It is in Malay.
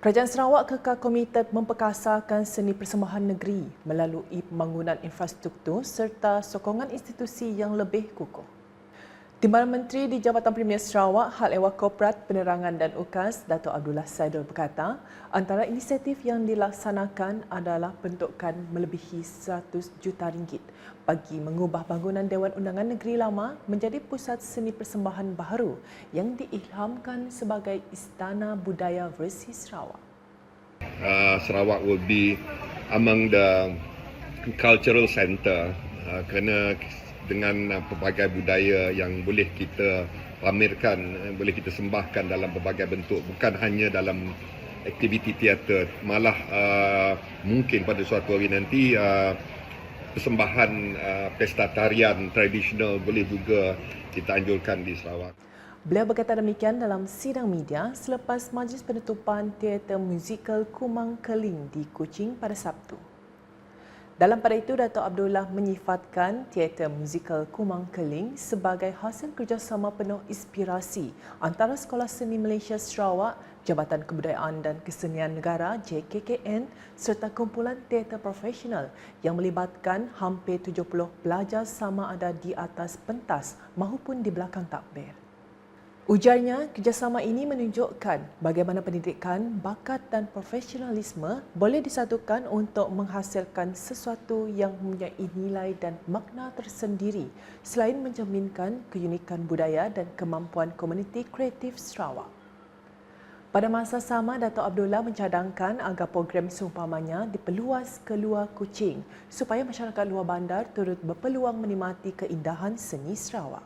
Kerajaan Sarawak kekal komited memperkasarkan seni persembahan negeri melalui pembangunan infrastruktur serta sokongan institusi yang lebih kukuh. Timbalan Menteri di Jabatan Premier Sarawak Hal Ehwal Korporat Penerangan dan UKAS Dato' Abdullah Saidul berkata, antara inisiatif yang dilaksanakan adalah bentukan melebihi 100 juta ringgit bagi mengubah bangunan Dewan Undangan Negeri Lama menjadi pusat seni persembahan baru yang diilhamkan sebagai Istana Budaya versi Sarawak. uh, Sarawak will be among the cultural centre uh, kerana dengan uh, pelbagai budaya yang boleh kita pamerkan, uh, boleh kita sembahkan dalam pelbagai bentuk bukan hanya dalam aktiviti teater malah uh, mungkin pada suatu hari nanti uh, persembahan uh, pesta tarian tradisional boleh juga kita anjurkan di Sarawak. Beliau berkata demikian dalam sidang media selepas majlis penutupan teater musikal Kumang Keling di Kuching pada Sabtu. Dalam pada itu, Dato' Abdullah menyifatkan teater musikal Kumang Keling sebagai hasil kerjasama penuh inspirasi antara Sekolah Seni Malaysia Sarawak, Jabatan Kebudayaan dan Kesenian Negara JKKN serta kumpulan teater profesional yang melibatkan hampir 70 pelajar sama ada di atas pentas maupun di belakang takbir. Ujarnya, kerjasama ini menunjukkan bagaimana pendidikan, bakat dan profesionalisme boleh disatukan untuk menghasilkan sesuatu yang mempunyai nilai dan makna tersendiri selain mencerminkan keunikan budaya dan kemampuan komuniti kreatif Sarawak. Pada masa sama, Dato' Abdullah mencadangkan agar program seumpamanya diperluas ke luar Kuching supaya masyarakat luar bandar turut berpeluang menikmati keindahan seni Sarawak.